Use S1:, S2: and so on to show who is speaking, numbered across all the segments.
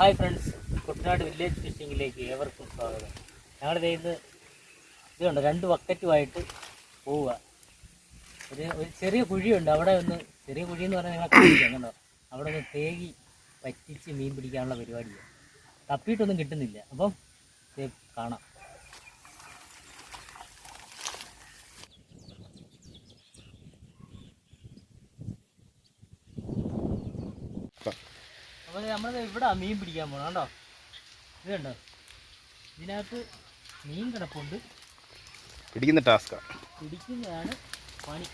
S1: Hi friends. Kuttanad village ഫിഷിങ്ങിലേക്ക് ഏവർക്കും സ്വാഗതം. ഞങ്ങളുടെ ഇന്ന് ഇതുണ്ട് രണ്ട് ബക്കറ്റുമായിട്ട് പോവുക. ഒരു ഒരു ചെറിയ കുഴിയുണ്ട്. അവിടെ ഒന്ന് ചെറിയ കുഴി എന്ന് പറഞ്ഞാൽ ഞങ്ങൾ കണ്ടോ? അവിടെ ഒന്ന് തേകി പറ്റിച്ച് മീൻ പിടിക്കാനുള്ള പരിപാടിയാണ് തപ്പിയിട്ടൊന്നും കിട്ടുന്നില്ല. അപ്പം കാണാം. അപ്പോൾ നമ്മൾ ഇവിടെ മീൻ പിടിക്കാൻ പോണം കേട്ടോ ഇത് കണ്ടോ? ഇതിനകത്ത് മീൻ കിടപ്പുണ്ട്.
S2: പിടിക്കുന്ന ടാസ്ക്
S1: പിടിക്കുന്നതാണ് പണി.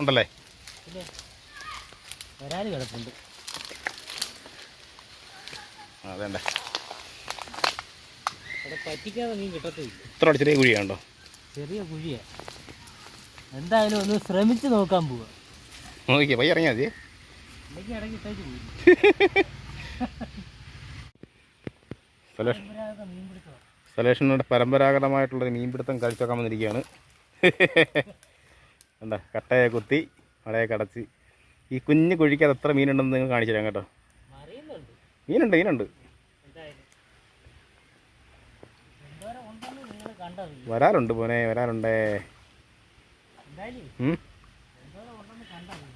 S2: ഉണ്ടല്ലേ?
S1: പിന്നെ വരാൽ കിടപ്പുണ്ട്.
S2: ആ അതേണ്ടേ
S1: അവിടെ പറ്റിക്കാതെ മീൻ കിട്ടത്തില്ല.
S2: ഇത്ര ചെറിയ കുഴിയാണ്ടോ
S1: ചെറിയ കുഴിയാ. എന്തായാലും ഒന്ന് ശ്രമിച്ചു നോക്കാൻ പോവാ.
S2: നോക്കിയേ പയ്യ ഇറങ്ങിയാൽ മതി. സലേഷനോട് പരമ്പരാഗതമായിട്ടുള്ളൊരു മീൻപിടുത്തം കഴിച്ചൊക്കെ വന്നിരിക്കുകയാണ്. എന്താ കട്ടയെ കുത്തി മഴയെ കടച്ച് ഈ കുഞ്ഞു കുഴിക്കത് എത്ര മീനുണ്ടെന്ന് നിങ്ങൾ കാണിച്ചു തരാം കേട്ടോ. മീനുണ്ട് മീനുണ്ട്. വരാറുണ്ട് പോനെ വരാറുണ്ടേ.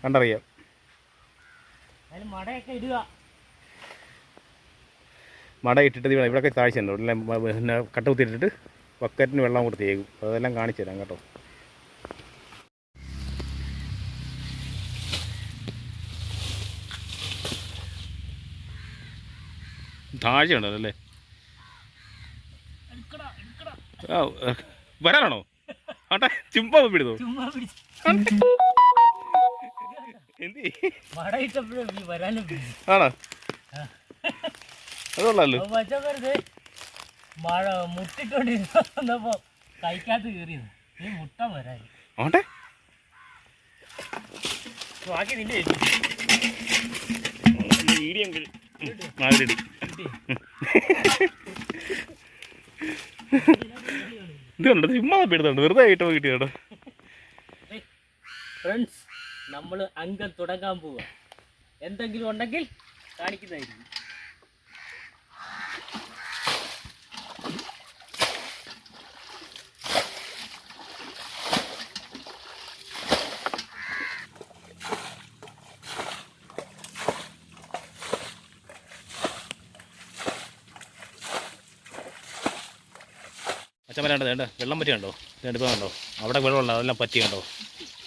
S1: കണ്ടറിയും. മടയൊക്കെ ഇടുക.
S2: മട ഇട്ടിട്ട് ഇവിടെ ഇവിടെയൊക്കെ താഴ്ച ഉണ്ട്. ഇവിടെ പിന്നെ കട്ട കുത്തിയിട്ടിട്ട് ബക്കറ്റിന് വെള്ളം കൊടുത്തേക്കും അതെല്ലാം കാണിച്ചു തരാം കേട്ടോ. താഴ്ച ഉണ്ടല്ലേ വരാനാണോ? ആട്ടെ ചുമ്പാ പിടിതോ
S1: ചുമ്മാ പിടിച്ച്
S2: ആണോ? അതുകൊള്ളാലോ.
S1: പച്ചക്കരുത് മഴ മുട്ടിട്ടോണ്ടിരുന്നപ്പോ കഴിക്കാത്ത കയറിയത് നീ മുട്ട വരാൻ.
S2: ആട്ടെ
S1: ബാക്കി നിന്റെ
S2: നാലിടി ഇത് കണ്ടോ? ചുമ്മാ പിടുത്തുണ്ട് വെറുതെ ആയിട്ട് കിട്ടി. കേട്ടോ
S1: ഫ്രണ്ട്സ് നമ്മൾ അംഗം തുടങ്ങാൻ പോവുക എന്തെങ്കിലും ഉണ്ടെങ്കിൽ കാണിക്കുന്നതായിരിക്കും.
S2: അച്ഛൻ വരേണ്ടത് വേണ്ട. വെള്ളം പറ്റിയുണ്ടോ രണ്ടുപേരുണ്ടോ അവിടെ വെള്ളമുണ്ടോ അതെല്ലാം പറ്റി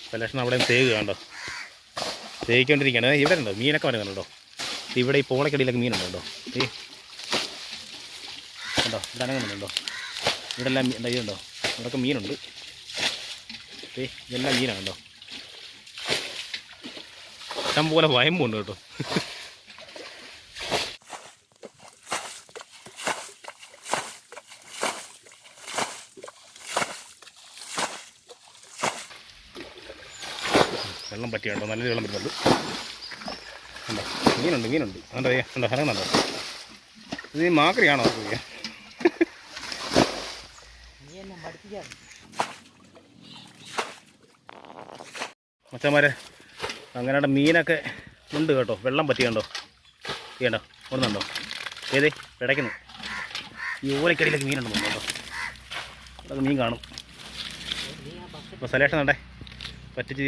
S2: കണ്ടോ പലക്ഷണം അവിടെ തേക്ക് കണ്ടോ? തേക്കൊണ്ടിരിക്കുകയാണ്. ഇവിടെ ഉണ്ടോ? മീനൊക്കെ വരുന്നുണ്ടോ? ഇവിടെ ഈ പോളക്കടിയിലൊക്കെ മീനുണ്ട് കേട്ടോ ഈ കണ്ടോ ഇവിടെ ഇവിടെ എല്ലാം എന്താ ഇതുണ്ടോ? ഇവിടെയൊക്കെ മീനുണ്ട്. ഏ ഇതെല്ലാം മീനാണ് കേട്ടോ ഇഷ്ടം പോലെ വയമ്പുണ്ട് കേട്ടോ. വെള്ളം പറ്റിയുണ്ടോ നല്ല വെള്ളം വരുന്നുണ്ട്. കണ്ടോ? മീനുണ്ട് മീനുണ്ട് കണ്ടോ കണ്ടോ ഇറങ്ങുന്നുണ്ടോ. ഇത് മാക്രിയാണോ?
S1: അറിയാം
S2: മച്ചന്മാരെ അങ്ങനെ മീനൊക്കെ ഉണ്ട് കേട്ടോ. വെള്ളം പറ്റിയുണ്ടോ? ചെയ്യണ്ടോ ഓടുന്നുണ്ടോ? ഏതേ? പിടയ്ക്കുന്നു. ഈ ഓലക്കടിയിലേക്ക് മീനുണ്ടോ കേട്ടോ. മീൻ കാണും. അപ്പോൾ സലേഷൻ ഉണ്ടേ പറ്റിച്ച്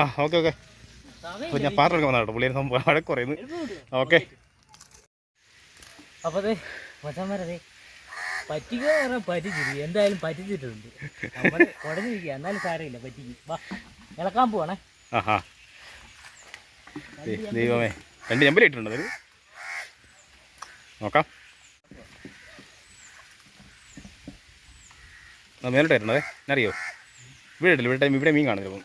S2: ആ ഓക്കെ ഓക്കെ. അപ്പോൾ ഞാൻ പാത്രം എടുക്കാൻ കേട്ടോ പുള്ളിയെ സംഭവം അവിടെ കുറയുന്നു. ഓക്കെ.
S1: അപ്പൊ അതെ മച്ചന്മാരതെ പറഞ്ഞാൽ എന്തായാലും പറ്റിച്ചിട്ടുണ്ട്. നമ്മൾ എന്നാലും സാരമില്ല പറ്റിക്കും. വാ ഇളക്കാൻ പോവാണേ.
S2: ആഹാ. ദൈവമേ. രണ്ട് ചെമ്പൽ ഇട്ടിട്ടുണ്ട് അതിൽ നോക്കാം. ആ മേലോട്ട് ഇടണതേ അറിയോ? ഇവിടെ ഇടില്ല ഇവിടെ ഇവിടെ മീൻ കാണുന്നില്ല ഇപ്പം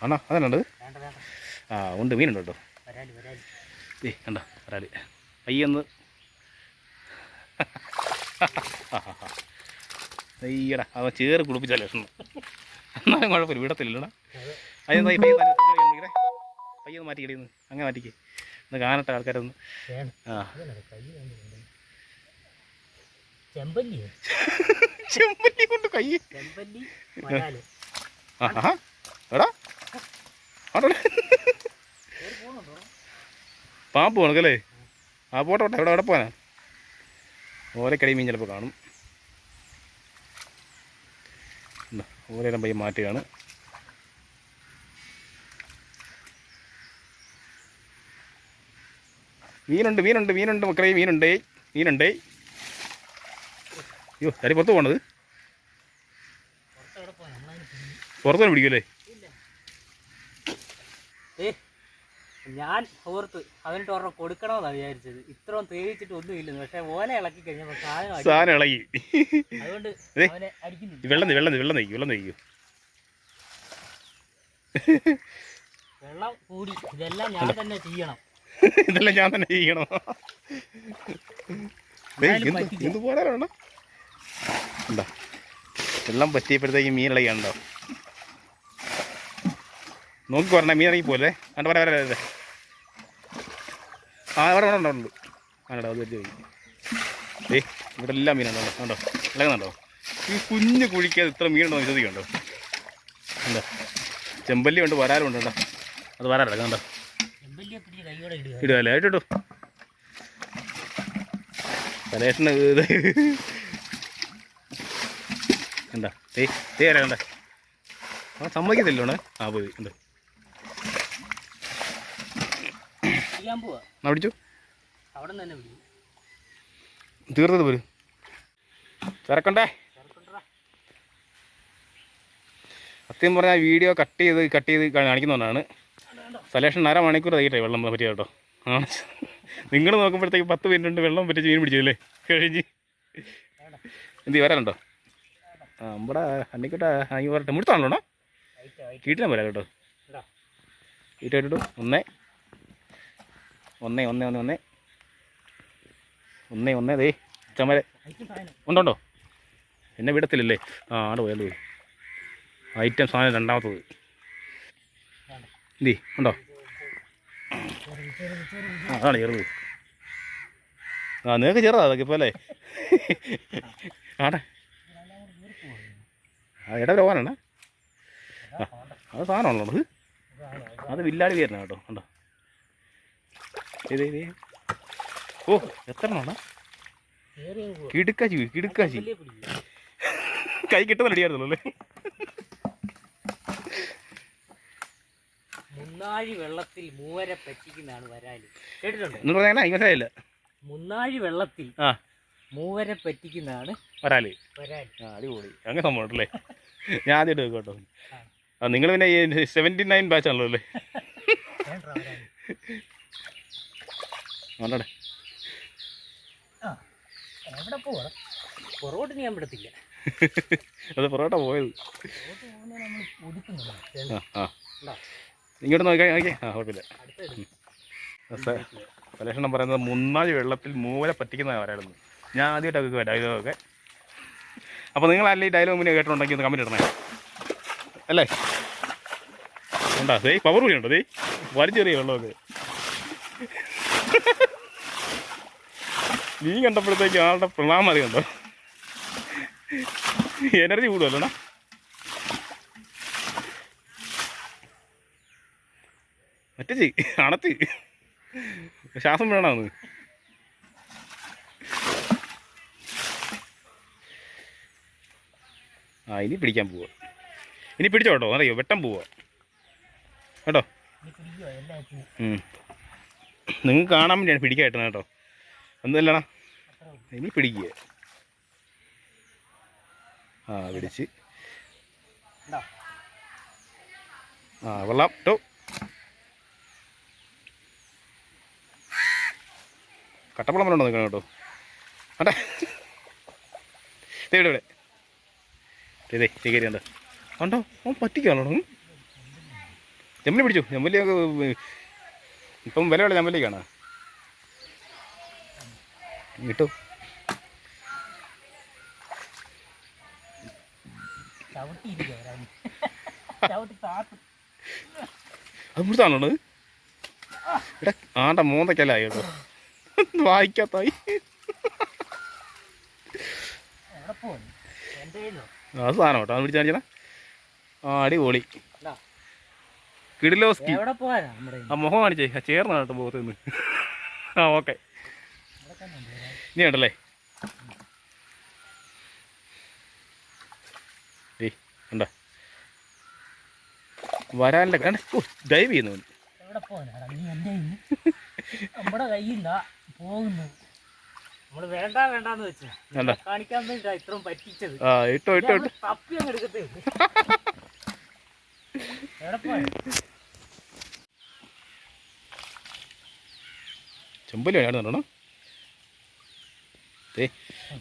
S2: ആണോ?
S1: അതന്നെ
S2: ആ ഉണ്ട്. മീനുണ്ട് കേട്ടോ. ഏ കണ്ടോ? വരാൽ. അയ്യൊന്ന് അയ്യടാ അവ ചേറ് കുടിപ്പിച്ചാലേ ലക്ഷണം എന്നാലും കുഴപ്പമില്ല വിടത്തില്ലടാ
S1: അതെ.
S2: അയ്യൊന്ന് പയ്യൊന്ന് പയ്യെ തന്നെ ഇങ്ങോട്ട് ഇരിക്കണേ. പയ്യെ ഒന്ന് മാറ്റി കിടന്ന് അങ്ങനെ മാറ്റിക്കേ. ഒന്ന് കാണട്ടെ ആൾക്കാരൊന്ന് ആ.
S1: കൈ
S2: ചെമ്പല്ലി കൊണ്ട് കൈ.
S1: ചെമ്പല്ലി
S2: എടാ. പാമ്പ് പോണക്കല്ലേ ആ പോട്ടെ പോട്ടെ. എവിടെ എവിടെ പോകാനാ? ഓരക്കടി മീൻ ചിലപ്പോൾ കാണും. ഓരേരം പയ്യ മാറ്റുകയാണ്. മീനുണ്ട് മീനുണ്ട് മീനുണ്ട് മക്കളെ മീനുണ്ടേ മീനുണ്ടേ. അയ്യോ ചാരി പുറത്ത് പോകണത്. പുറത്തു തന്നെ പിടിക്കുമല്ലേ
S1: ഏ ഞാൻ ഓർത്ത് അതിനിട്ട് ഓർമ്മ കൊടുക്കണമെന്നാണ് വിചാരിച്ചത്. ഇത്രയും തേവിച്ചിട്ട് ഒന്നും ഇല്ലെന്ന്. പക്ഷെ ഓല ഇളക്കി കഴിഞ്ഞപ്പോൾ സാധനം അടി-
S2: സാധനം ഇളകി.
S1: അതുകൊണ്ട്
S2: വെള്ളം വെള്ളം വെള്ളം നയിക്കും വെള്ളം നയിക്കും
S1: വെള്ളം കൂടി. ഇതെല്ലാം ഞാൻ തന്നെ ചെയ്യണം.
S2: ഇതെല്ലാം ഞാൻ തന്നെ ചെയ്യണം. എന്ത്. എന്താ വെള്ളം പറ്റിയപ്പോഴത്തേക്ക് മീൻ ഇളകിയാണ്ടോ നോക്കി പറഞ്ഞ മീൻ ഇറങ്ങി പോലെ കണ്ട പറയാ വരാ ആ അവിടെ ഉണ്ട് ഉണ്ട്. ആണോ അത് വലിയ ഏ ഇവിടെ എല്ലാം മീനുണ്ടോ കണ്ടോ? ഇളകുന്നുണ്ടോ? ഈ കുഞ്ഞു കുഴിക്കാതെ ഇത്ര മീനുണ്ടോ വിശ്വസിക്കുണ്ടോ എന്താ ചെമ്പല്ലി ഉണ്ട് വരാലുണ്ട് ഉണ്ട് കേട്ടോ അത് വരാറില്ല കണ്ടോ?
S1: ഇടുക
S2: അല്ലേ? ഇട്ടു. കലേഷന് എന്താ തേ തേ അല്ല കണ്ട? ആ സമ്മതിക്കത്തില്ലോണ് ആ പോയി ഉണ്ട് പിടിച്ചു? തീർത്തത് പോരും. തിരക്കണ്ടേ? സത്യം പറഞ്ഞാൽ വീഡിയോ കട്ട് ചെയ്ത് കട്ട് ചെയ്ത് കാണിക്കുന്നതാണ് സലേഷൻ അര മണിക്കൂർ തയ്യട്ടെ വെള്ളം പറ്റിയ കേട്ടോ. ആണ്. നിങ്ങൾ നോക്കുമ്പോഴത്തേക്ക് പത്ത് മിനിറ്റ് വെള്ളം പറ്റിച്ച് മീൻ പിടിച്ചില്ലേ കഴിഞ്ഞ്. എന്ത് വരാനുണ്ടോ ആ നമ്മുടെ അന്നിക്കട്ടെ അങ്ങ് പറട്ടെ മുടുത്താണല്ലോ കീട്ടിനെ പോലെ കേട്ടോ.
S1: ഇടാ.
S2: ഒന്ന്. ഒന്ന് ഒന്നേ ഒന്നേ ഒന്നേ. ഒന്നേ ഒന്നേ ദേ ചമര
S1: ഉണ്ടോണ്ടോ
S2: ഉണ്ടോ എന്നെ വിടത്തില്ലല്ലേ ആ ആട് പോയാലോ. ഐറ്റം സാധനം രണ്ടാമത്തത്. ഇതി ഉണ്ടോ? ആ അതാണ് ചെറുത്. ആ നിങ്ങൾക്ക് ചെറുതാ അതൊക്കെ ഇപ്പോൾ അല്ലേ? ആടെ. പോകാനാണ് ആ അത് സാധനമാണല്ലോ അത് അത് വില്ലാടി വരണം കേട്ടോ കണ്ടോ? ഇതേ ഇത് ഓ എത്ര എണ്ണമാണ്
S1: കിടുക്കാശി കിടുക്കാശി
S2: കൈ കിട്ടുന്ന റെഡിയായിരുന്നല്ലോ അല്ലേ?
S1: മുന്നാഴി വെള്ളത്തിൽ മൂവരെ പറ്റിക്കുന്നതാണ് വരാൽ. കേട്ടിട്ടുണ്ട്? മുന്നാഴി വെള്ളത്തിൽ
S2: ആ.
S1: മൂവരെ പറ്റിക്കുന്നതാണ്
S2: ആ അടിപൊളി. അങ്ങനെ സംഭവം ഉണ്ടല്ലേ ഞാൻ ആദ്യമായിട്ട് കേട്ടോ ആ നിങ്ങൾ പിന്നെ സെവന്റി നയൻ ബാച്ച് ആണല്ലോ അല്ലേ?
S1: ആ എവിടെ പുറകോട്ട് ഞാൻ വിടത്തില്ല.
S2: അത് പൊറോട്ട പോയത്. ഇങ്ങോട്ട് നോക്കി നോക്കിയേ ആ കുഴപ്പമില്ല. പലേഷണം പറയുന്നത് മുന്നാൽ വെള്ളത്തിൽ മൂവരെ പറ്റിക്കുന്ന വരായിരുന്നു ഞാൻ ആദ്യമായിട്ട് കേൾക്കുക ഇതൊക്കെ. അപ്പോൾ നിങ്ങൾ അല്ലേ ഈ ഡയലോഗ് മുന്നേ കേട്ടിട്ടുണ്ടെങ്കിൽ ഒന്ന് കമന്റ് ഇടണേ. അല്ലേ? ഉണ്ടാ? ദേ പവർ ഉണ്ടോ? ദേ വലിച്ചെറിയ വെള്ളമൊക്കെ. നീ കണ്ടപ്പോഴത്തേക്ക് ആളുടെ പ്രണാമം കണ്ടോ? എനർജി കൂടുമല്ലോ മറ്റേ ചെയ് അണത്തി. ശ്വാസം വേണമെന്ന് ആ ഇനി പിടിക്കാൻ പോവാ. ഇനി പിടിച്ചോ കേട്ടോ അറിയോ വെട്ടം പോവാ. കേട്ടോ? നിങ്ങൾക്ക് കാണാൻ വേണ്ടിയാണ് പിടിക്കാൻ കിട്ടുന്നത് കേട്ടോ. ഒന്നുമല്ലടാ ഇനി പിടിക്കുക ആ പിടിച്ച്. ആ വെള്ളം കേട്ടോ കട്ടപ്പളം പറഞ്ഞോ നിൽക്കണം കേട്ടോ? അട്ടെ ഇവിടെ ഇവിടെ. ഇതേ ശേഖരിയുണ്ട് ഉണ്ടോ ഓ പറ്റിക്കാണോ ചെമ്മലി പിടിച്ചു. ചെമ്മലിയൊക്കെ ഇപ്പം വിലയുള്ള ചെമ്മലിക്കാണ് കിട്ടു അത് ഇവിടെ ആണ്ട മൂന്നക്കല്ലായി കേട്ടോ. വായിക്കാത്തായി.
S1: എവിടെ പോകുന്നു
S2: അത് സാധനം കേട്ടോ. അത് പിടിച്ച് കാണിച്ചാ ആ അടിപൊളി? കിടിലോസ്കി? ആ മുഖം കാണിച്ചേ. ആ ചേർന്നാണ് കേട്ടോ മുഖത്ത് നിന്ന് ആ ഓക്കെ. ഇനി ഉണ്ടല്ലേ ഏയ് ഉണ്ടോ വരാനില്ല. കണ്ട? ഓ ഡൈവ് ചെയ്യുന്നു
S1: നമ്മുടെ നിന്നാ പോകുന്നു വേണ്ട വേണ്ടാന്ന് വെച്ചാ. കാണിക്കാൻ ഇത്രയും പറ്റിച്ചത്.
S2: ഇട്ടോ ഇട്ടോ
S1: തപ്പി അങ്ങ്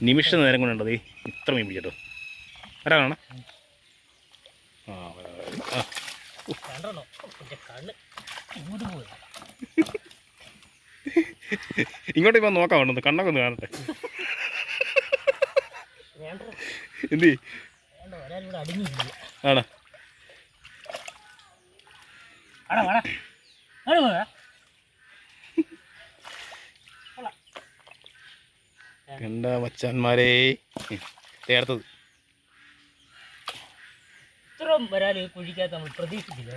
S2: നിമിഷ നേരം കൊണ്ടുണ്ടോ? ദേ ഇത്ര മീൻ പിടിച്ചോ ആരാണ്? ആ
S1: കണ്ടോ കണ്ണ് ഇങ്ങോട്ട് പോയി.
S2: ഇങ്ങോട്ട് ഇപ്പം നോക്കാം വേണ്ടത് കണ്ണൊക്കെ ഒന്ന് കാണട്ടെ. എന്തി? ആണോ? കണ്ട മച്ചാന്മാരെ. ചേർത്തത്
S1: ഇത്രയും വരാൻ ഈ കുഴിക്കകത്ത് നമ്മൾ പ്രതീക്ഷിച്ചില്ല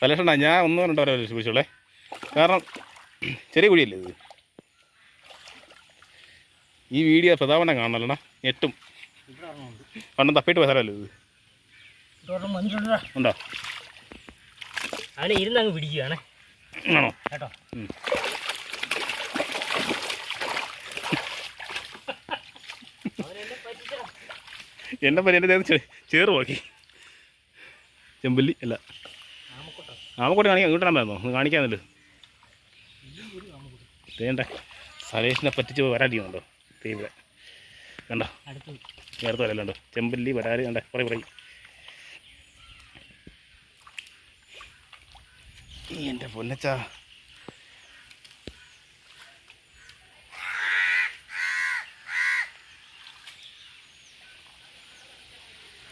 S2: പലക്ഷണ ഞാൻ ഒന്നും രണ്ടോ വരാൻ വിളിച്ചോളേ. കാരണം ചെറിയ കുഴിയല്ലേ ഇത്? ഈ വീഡിയോ പ്രതാപനം കാണണല്ലോടാ. ഞെട്ടും. പണ്ട് തപ്പിയിട്ട് പോയാലല്ലോ ഇത്. ഉണ്ടോ?
S1: അവനെ ഇരുന്നങ്ങ് പിടിക്കുകയാണേ
S2: ആണോ
S1: കേട്ടോ.
S2: എന്നെ പറ്റി എന്റെ ദേഹത്ത് ചേറ് നോക്കി ചെമ്പല്ലി അല്ല.
S1: ആമക്കോട്ടെ.
S2: ആമക്കോട്ട് കാണിക്കാൻ കാണിക്കാന്നല്ലോ
S1: ഇതും ഒരു
S2: തേണ്ട സലേഷിനെ പറ്റിച്ച് ദേ ഇവിടെ. കണ്ടോ? നേരത്തെ വരല്ലോ ചെമ്പല്ലി വരാൽ കണ്ടേ? കുറേ പറയും. എന്റെ പൊന്നച്ചാ.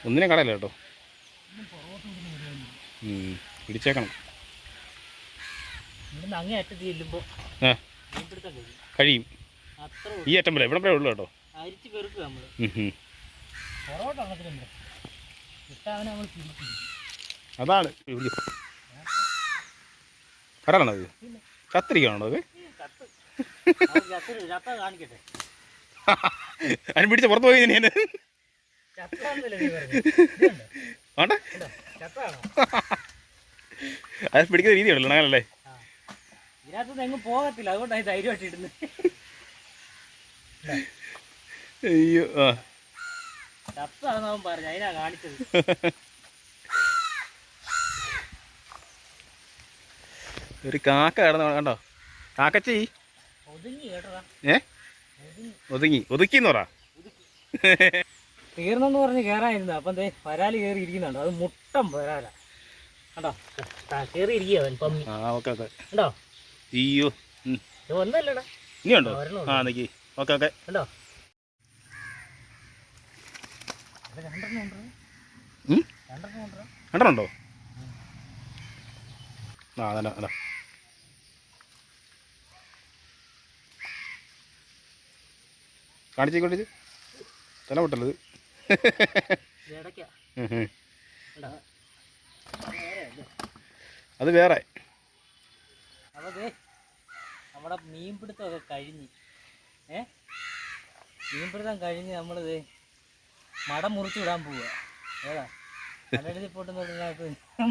S2: ഒന്നിനെ കടയില്ല കേട്ടോ. പിടിച്ചേക്കണം.
S1: ഇവിടുന്ന് അങ്ങേ അറ്റത്ത് ചെല്ലുമ്പോൾ
S2: ആ
S1: മീൻപിടുത്തം കഴിയും.
S2: ഈ അറ്റം വരെ ഇവിടെ ഉള്ളു കേട്ടോ? അതാണ്. കടലാണോ അത് കത്തിരിക്കണോ അത് അതിന് പിടിച്ച് പുറത്തു പോയി ഞാൻ? വേണ്ട. അത് പിടിക്കുന്ന രീതി ഉണ്ടല്ലോ അങ്ങനല്ലേ?
S1: ഇതിനകത്തുനിന്ന് എങ്ങും പോകത്തില്ല. അതുകൊണ്ടാണ് ഈ ധൈര്യമായിട്ട് ഇടുന്നത്
S2: അയ്യോ ആ.
S1: അവൻ പറഞ്ഞു അതിനാ കാണിച്ചത്.
S2: ഒരു കാക്ക കിടന്ന് കണ്ടോ? കാക്കച്ചി?
S1: ഒതുങ്ങി കേട്ടതാ
S2: ഏ?
S1: ഒതുങ്ങി.
S2: ഒതുക്കിന്ന് പറ.
S1: തീർന്നെന്ന് പറഞ്ഞ് കേറാനിരുന്നു അപ്പം ദേ വരാൽ കയറി ഇരിക്കുന്നുണ്ടോ. അത് മുട്ടം വരാല കണ്ടോ? കയറി ഇരിക്കുക
S2: ആ ഓക്കെ ഓക്കെ.
S1: കണ്ടോ?
S2: അയ്യോ. ഇനിയുണ്ടോ
S1: ആ,
S2: നിക്ക്. Okay okay.
S1: കണ്ടോ അത് രണ്ടെണ്ണം ഉണ്ടോ?
S2: ഉം?
S1: രണ്ടെണ്ണം ഉണ്ടോ?
S2: കണ്ടോ ആ അതല്ല അല്ല കാണിച്ചേ കാണിച്ച് തല പൊട്ടല്ലത്. അത് വേറെ.
S1: അപ്പോൾ ദേ നമ്മുടെ മീൻപിടുത്തമൊക്കെ കഴിഞ്ഞ്. ഏ? മീൻപിടുത്തം കഴിഞ്ഞ് നമ്മൾ ദേ മടം മുറിച്ച് വിടാൻ പോവുക ഏതാ? കടലിൽ പോട്ടെന്ന്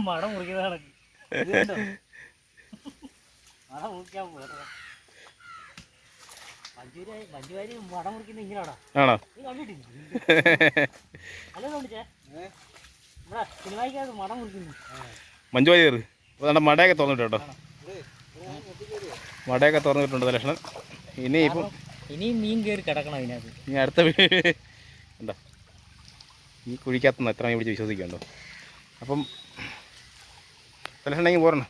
S1: മടം മുറിക്കുന്ന കണക്ക്. ഇത് കണ്ടോ? മട മുറിക്കാൻ മഞ്ജുവാരി മുറിക്കുന്ന
S2: ആണോ?
S1: നീ കണ്ടിട്ടില്ല? അല്ലേ കണ്ടിച്ചേ? ഇവിടെ സിനിമയ്ക്കകത്ത് മട മുറിക്കുന്നു.
S2: മഞ്ജു വാര്യർ നമ്മുടെ മടയൊക്കെ തുറന്നിട്ട് കേട്ടോ മടയൊക്കെ തുറന്നിട്ടുണ്ട് ലക്ഷണം. ഇനി ഇപ്പം
S1: ഇനിയും മീൻ കയറി കിടക്കണം അതിനകത്ത്.
S2: ഇനി അടുത്ത എന്താ? ഈ കുഴിക്കകത്തുനിന്ന് എത്ര മീൻ പിടിച്ച് വിശ്വസിക്കുന്നുണ്ടോ? അപ്പം ലക്ഷണമെങ്കിൽ പോരണം.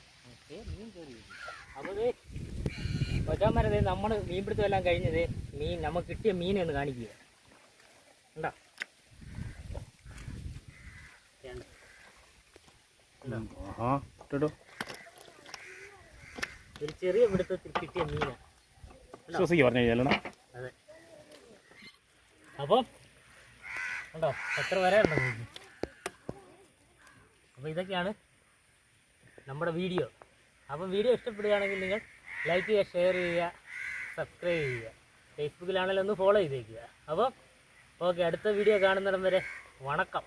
S1: ദേ നമ്മൾ മീൻപിടുത്തം എല്ലാം കഴിഞ്ഞത് മീൻ നമുക്ക് കിട്ടിയ മീൻ എന്ന് കാണിക്കുക ഉണ്ടോ ഉണ്ടോ?
S2: ഇട്ടോ
S1: ഒരു ചെറിയ പിടുത്തത്തിൽ കിട്ടിയ മീനാ.
S2: വിശ്വസിക്കുക പറഞ്ഞു കഴിഞ്ഞാൽ
S1: അതെ. അപ്പം ഉണ്ടോ എത്ര വരെ ഉണ്ടോ മീൻ അപ്പോൾ ഇതൊക്കെയാണ് നമ്മുടെ വീഡിയോ. അപ്പം വീഡിയോ ഇഷ്ടപ്പെടുകയാണെങ്കിൽ നിങ്ങൾ ലൈക്ക് ചെയ്യുക ഷെയർ ചെയ്യുക സബ്സ്ക്രൈബ് ചെയ്യുക. ഫേസ്ബുക്കിലാണെങ്കിലും ഒന്ന് ഫോളോ ചെയ്തേക്കുക. അപ്പോൾ ഓക്കെ അടുത്ത വീഡിയോ കാണുന്നിടം വരെ വണക്കം.